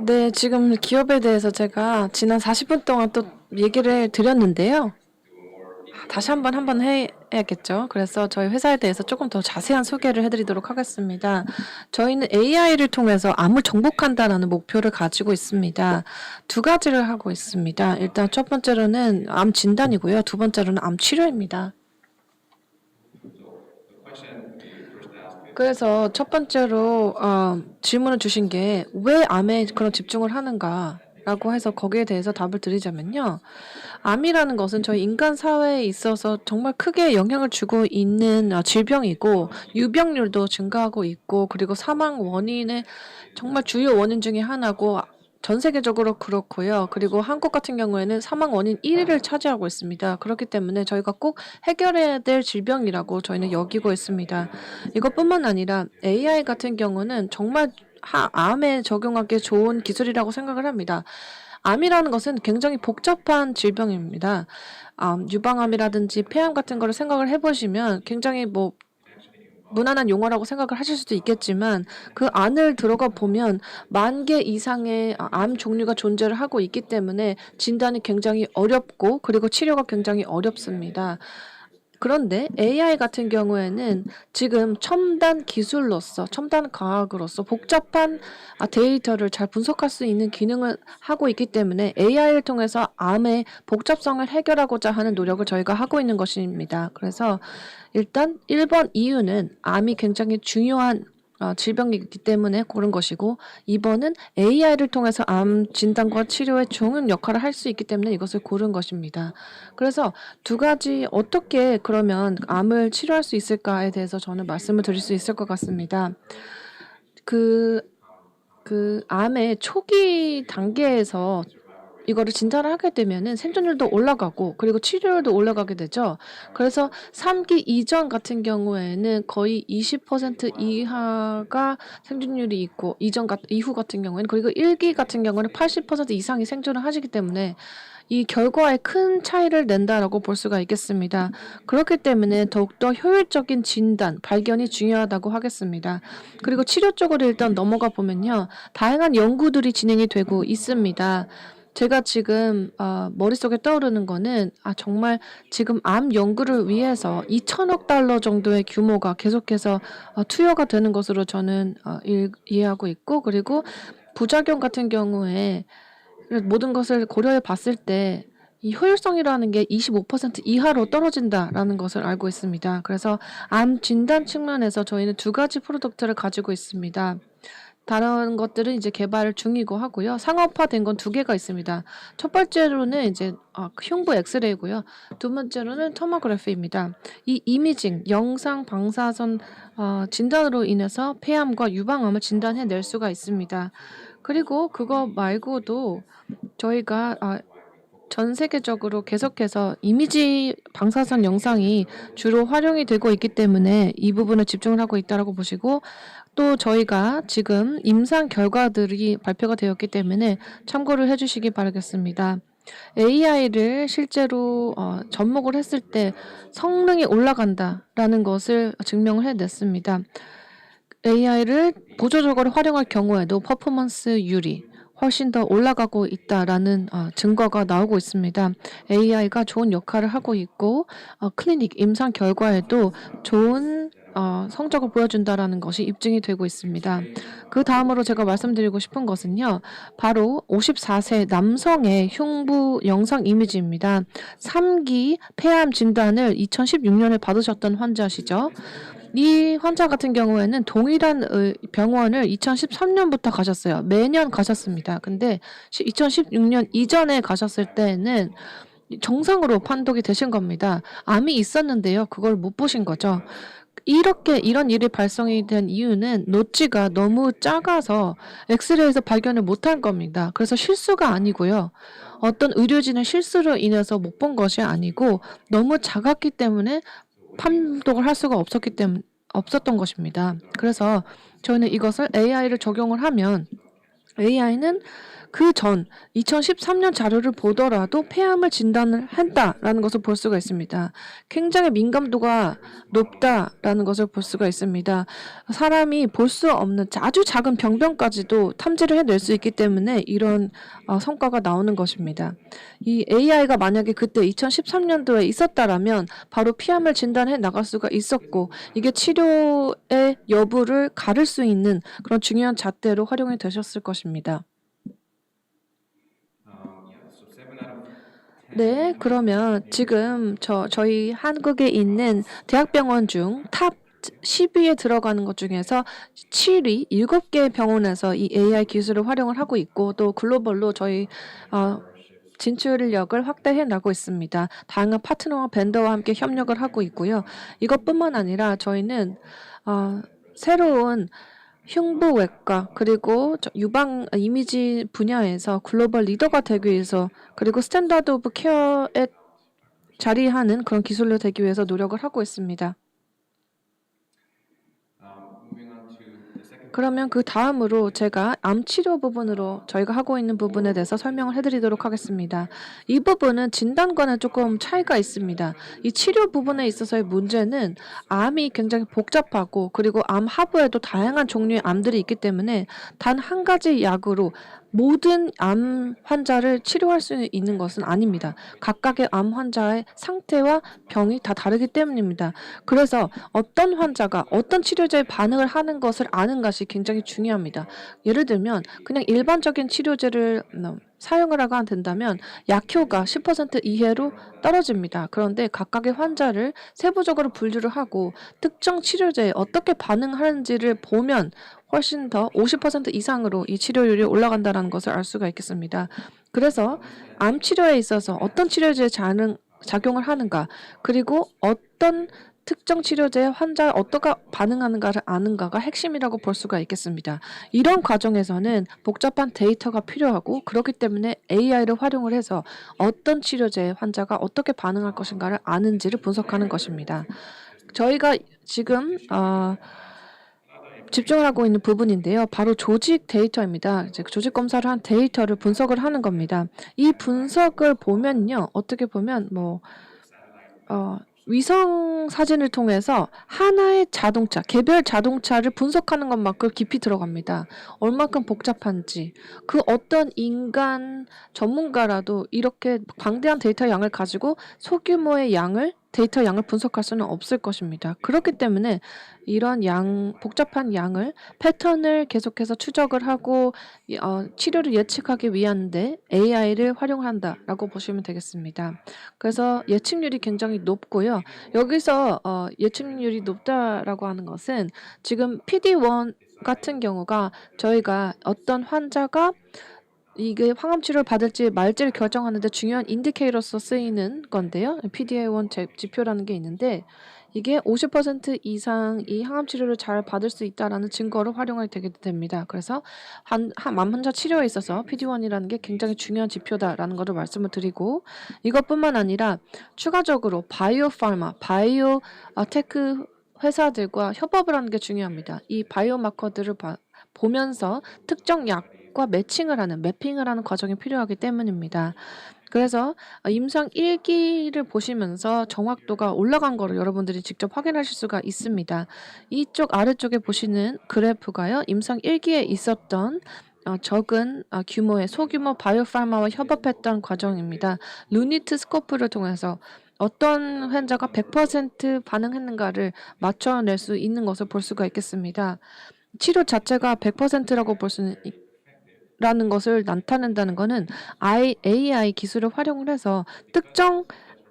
네, 지금 기업에 대해서 제가 지난 40분 동안 또 얘기를 드렸는데요. 다시 한번 한번 해야겠죠. 그래서 저희 회사에 대해서 조금 더 자세한 소개를 해드리도록 하겠습니다. 저희는 AI를 통해서 암을 정복한다라는 목표를 가지고 있습니다. 두 가지를 하고 있습니다. 일단 첫 번째로는 암 진단이고요. 두 번째로는 암 치료입니다. 그래서 첫 번째로 어, 질문을 주신 게 왜 암에 그런 집중을 하는가 라고 해서 거기에 대해서 답을 드리자면요. 암이라는 것은 저희 인간 사회에 있어서 정말 크게 영향을 주고 있는 어, 질병이고 유병률도 증가하고 있고 그리고 사망 원인의 정말 주요 원인 중에 하나고 전 세계적으로 그렇고요. 그리고 한국 같은 경우에는 사망 원인 1위를 차지하고 있습니다. 그렇기 때문에 저희가 꼭 해결해야 될 질병이라고 저희는 여기고 있습니다. 이것뿐만 아니라 AI 같은 경우는 정말 하- 암에 적용하기 좋은 기술이라고 생각을 합니다. 암이라는 것은 굉장히 복잡한 질병입니다. 암, 유방암이라든지 폐암 같은 거를 생각을 해보시면 굉장히 뭐 무난한 용어라고 생각을 하실 수도 있겠지만 그 안을 들어가 보면 만 개 이상의 암 종류가 존재를 하고 있기 때문에 진단이 굉장히 어렵고 그리고 치료가 굉장히 어렵습니다. 그런데 AI 같은 경우에는 지금 첨단 기술로서 첨단 과학으로서 복잡한 아, 데이터를 잘 분석할 수 있는 기능을 하고 있기 때문에 AI를 통해서 암의 복잡성을 해결하고자 하는 노력을 저희가 하고 있는 것입니다. 그래서 일단 1번 이유는 암이 굉장히 중요한 어, 질병이기 때문에 고른 것이고 2번은 AI를 통해서 암 진단과 치료에 좋은 역할을 할 수 있기 때문에 이것을 고른 것입니다. 그래서 두 가지 어떻게 그러면 암을 치료할 수 있을까에 대해서 저는 말씀을 드릴 수 있을 것 같습니다. 그, 그 암의 초기 단계에서 이거를 진단을 하게 되면은 생존율도 올라가고 그리고 치료율도 올라가게 되죠. 그래서 3기 이전 같은 경우에는 거의 20% 이하가 생존율이 있고 이전 같 이후 같은 경우에는 그리고 1기 같은 경우는 80% 이상이 생존을 하시기 때문에 이 결과에 큰 차이를 낸다라고 볼 수가 있겠습니다. 그렇기 때문에 더욱더 효율적인 진단, 발견이 중요하다고 하겠습니다. 그리고 치료 쪽으로 일단 넘어가 보면요. 다양한 연구들이 진행이 되고 있습니다. 제가 지금 어, 머릿속에 떠오르는 거는 아 정말 지금 암 연구를 위해서 2천억 달러 정도의 규모가 계속해서 어, 투여가 되는 것으로 저는 어, 일, 이해하고 있고 그리고 부작용 같은 경우에 모든 것을 고려해 봤을 때 이 효율성이라는 게 25% 이하로 떨어진다라는 것을 알고 있습니다. 그래서 암 진단 측면에서 저희는 두 가지 프로덕트를 가지고 있습니다. 다른 것들은 이제 개발 중이고 하고요. 상업화된 건 두 개가 있습니다. 첫 번째로는 이제 어, 흉부 엑스레이고요. 두 번째로는 토모그래피입니다. 이 이미징, 영상 방사선 어, 진단으로 인해서 폐암과 유방암을 진단해낼 수가 있습니다. 그리고 그거 말고도 저희가 아, 전 세계적으로 계속해서 이미지 방사선 영상이 주로 활용이 되고 있기 때문에 이 부분을 집중을 하고 있다라고 보시고 또 저희가 지금 임상 결과들이 발표가 되었기 때문에 참고를 해주시기 바라겠습니다. AI를 실제로 어, 접목을 했을 때 성능이 올라간다라는 것을 증명을 해냈습니다. AI를 보조적으로 활용할 경우에도 퍼포먼스율이 훨씬 더 올라가고 있다라는 어, 증거가 나오고 있습니다. AI가 좋은 역할을 하고 있고 어, 클리닉 임상 결과에도 좋은 어, 성적을 보여준다라는 것이 입증이 되고 있습니다. 그 다음으로 제가 말씀드리고 싶은 것은요, 바로 54세 남성의 흉부 영상 이미지입니다. 3기 폐암 진단을 2016년에 받으셨던 환자시죠. 이 환자 같은 경우에는 동일한 의- 병원을 2013년부터 가셨어요. 매년 가셨습니다. 근데 2016년 이전에 가셨을 때는 정상으로 판독이 되신 겁니다. 암이 있었는데요. 그걸 못 보신 거죠. 이렇게 이런 일이 발생이 된 이유는 노치가 너무 작아서 엑스레이에서 발견을 못한 겁니다. 그래서 실수가 아니고요. 어떤 의료진의 실수로 인해서 못 본 것이 아니고 너무 작았기 때문에 판독을 할 수가 없었기 때문 없었던 것입니다. 그래서 저는 이것을 AI를 적용을 하면 AI는 그 전 2013년 자료를 보더라도 폐암을 진단을 한다라는 것을 볼 수가 있습니다. 굉장히 민감도가 높다라는 것을 볼 수가 있습니다. 사람이 볼 수 없는 아주 작은 병변까지도 탐지를 해낼 수 있기 때문에 이런 어, 성과가 나오는 것입니다. 이 AI가 만약에 그때 2013년도에 있었다라면 바로 피암을 진단해 나갈 수가 있었고 이게 치료의 여부를 가를 수 있는 그런 중요한 잣대로 활용이 되셨을 것입니다. 네, 그러면 지금 저 저희 한국에 있는 대학병원 중 탑 10위에 들어가는 것 중에서 7위, 7개의 병원에서 이 AI 기술을 활용을 하고 있고 또 글로벌로 저희 어, 진출력을 확대해 나고 있습니다. 다양한 파트너와 벤더와 함께 협력을 하고 있고요. 이것뿐만 아니라 저희는 어, 새로운 흉부외과 그리고 저 유방 이미지 분야에서 글로벌 리더가 되기 위해서 그리고 스탠다드 오브 케어에 자리하는 그런 기술로 되기 위해서 노력을 하고 있습니다. 그러면 그 다음으로 제가 암 치료 부분으로 저희가 하고 있는 부분에 대해서 설명을 해드리도록 하겠습니다. 이 부분은 진단과는 조금 차이가 있습니다. 이 치료 부분에 있어서의 문제는 암이 굉장히 복잡하고 그리고 암 하부에도 다양한 종류의 암들이 있기 때문에 단 한 가지 약으로 모든 암 환자를 치료할 수 있는 것은 아닙니다. 각각의 암 환자의 상태와 병이 다 다르기 때문입니다. 그래서 어떤 환자가 어떤 치료제에 반응을 하는 것을 아는 것이 굉장히 중요합니다. 예를 들면 그냥 일반적인 치료제를 음, 사용을 하게 된다면 약효가 10% 이하로 떨어집니다. 그런데 각각의 환자를 세부적으로 분류를 하고 특정 치료제에 어떻게 반응하는지를 보면 훨씬 더 50% 이상으로 이 치료율이 올라간다는 것을 알 수가 있겠습니다. 그래서 암 치료에 있어서 어떤 치료제에 작용을 하는가, 그리고 어떤 특정 치료제에 환자가 어떻게 반응하는가를 아는가가 핵심이라고 볼 수가 있겠습니다. 이런 과정에서는 복잡한 데이터가 필요하고 그렇기 때문에 AI를 활용을 해서 어떤 치료제에 환자가 어떻게 반응할 것인가를 아는지를 분석하는 것입니다. 저희가 지금 어, 집중을 하고 있는 부분인데요. 바로 조직 데이터입니다. 이제 조직 검사를 한 데이터를 분석을 하는 겁니다. 이 분석을 보면요. 어떻게 보면 뭐 어, 위성 사진을 통해서 하나의 자동차, 개별 자동차를 분석하는 것만큼 깊이 들어갑니다. 얼마큼 복잡한지, 그 어떤 인간 전문가라도 이렇게 방대한 데이터 양을 가지고 소규모의 양을 데이터 양을 분석할 수는 없을 것입니다. 그렇기 때문에 이런 양 복잡한 양을 패턴을 계속해서 추적을 하고 어, 치료를 예측하기 위한데 AI를 활용한다라고 보시면 되겠습니다. 그래서 예측률이 굉장히 높고요. 여기서 어, 예측률이 높다라고 하는 것은 지금 PD1 같은 경우가 저희가 어떤 환자가 이게 항암 치료를 받을지 말지를 결정하는데 중요한 인디케이터로서 쓰이는 건데요. PDA1 지표라는 게 있는데 이게 50% 이상 이 항암 치료를 잘 받을 수 있다라는 증거를 활용하게 되게 됩니다. 그래서 한, 한암 환자 치료에 있어서 PD1이라는 게 굉장히 중요한 지표다라는 것을 말씀을 드리고 이것뿐만 아니라 추가적으로 바이오 파르마, 바이오 어, 테크 회사들과 협업을 하는 게 중요합니다. 이 바이오 마커들을 봐, 보면서 특정 약 과 매칭을 하는 매핑을 하는 과정이 필요하기 때문입니다. 그래서 임상 1기를 보시면서 정확도가 올라간 거를 여러분들이 직접 확인하실 수가 있습니다. 이쪽 아래쪽에 보시는 그래프가요. 임상 1기에 있었던 어, 적은 어, 규모의 소규모 바이오파마와 협업했던 과정입니다. 루니트 스코프를 통해서 어떤 환자가 100% 반응했는가를 맞춰낼 수 있는 것을 볼 수가 있겠습니다. 치료 자체가 100%라고 볼 수는 라는 것을 나타낸다는 것은 AI 기술을 활용을 해서 특정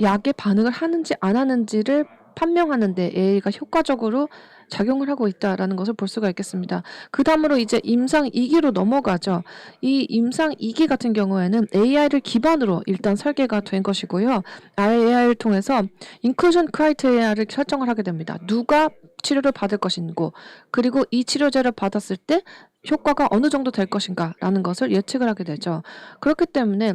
약에 반응을 하는지 안 하는지를 판명하는데 AI가 효과적으로 작용을 하고 있다라는 것을 볼 수가 있겠습니다. 그 다음으로 이제 임상 2기로 넘어가죠. 이 임상 2기 같은 경우에는 AI를 기반으로 일단 설계가 된 것이고요. AI를 통해서 인클루전 크라이테리아를 설정을 하게 됩니다. 누가 치료를 받을 것인고 그리고 이 치료제를 받았을 때 효과가 어느 정도 될 것인가라는 것을 예측을 하게 되죠. 그렇기 때문에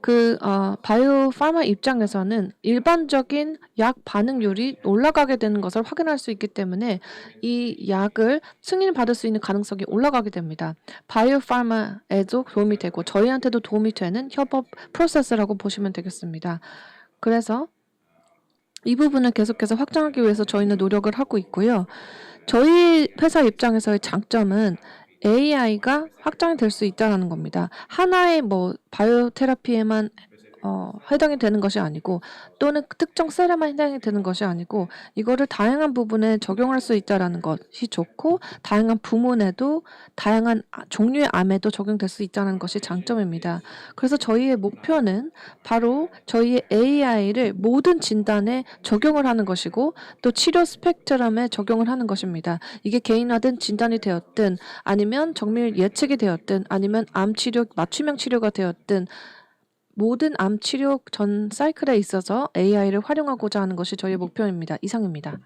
그 어 바이오 파마 입장에서는 일반적인 약 반응률이 올라가게 되는 것을 확인할 수 있기 때문에 이 약을 승인받을 수 있는 가능성이 올라가게 됩니다. 바이오 파마에도 도움이 되고 저희한테도 도움이 되는 협업 프로세스라고 보시면 되겠습니다. 그래서 이 부분을 계속해서 확장하기 위해서 저희는 노력을 하고 있고요. 저희 회사 입장에서의 장점은 AI가 확장이 될 수 있다라는 겁니다. 하나의 뭐 바이오 테라피에만 어 해당이 되는 것이 아니고 또는 특정 셀에만 해당이 되는 것이 아니고 이거를 다양한 부분에 적용할 수 있다라는 것이 좋고 다양한 부문에도 다양한 아 종류의 암에도 적용될 수 있다는 것이 장점입니다. 그래서 저희의 목표는 바로 저희의 AI를 모든 진단에 적용을 하는 것이고 또 치료 스펙트럼에 적용을 하는 것입니다. 이게 개인화된 진단이 되었든 아니면 정밀 예측이 되었든 아니면 암 치료 맞춤형 치료가 되었든 모든 암 치료 전 사이클에 있어서 AI를 활용하고자 하는 것이 저희의 목표입니다. 이상입니다.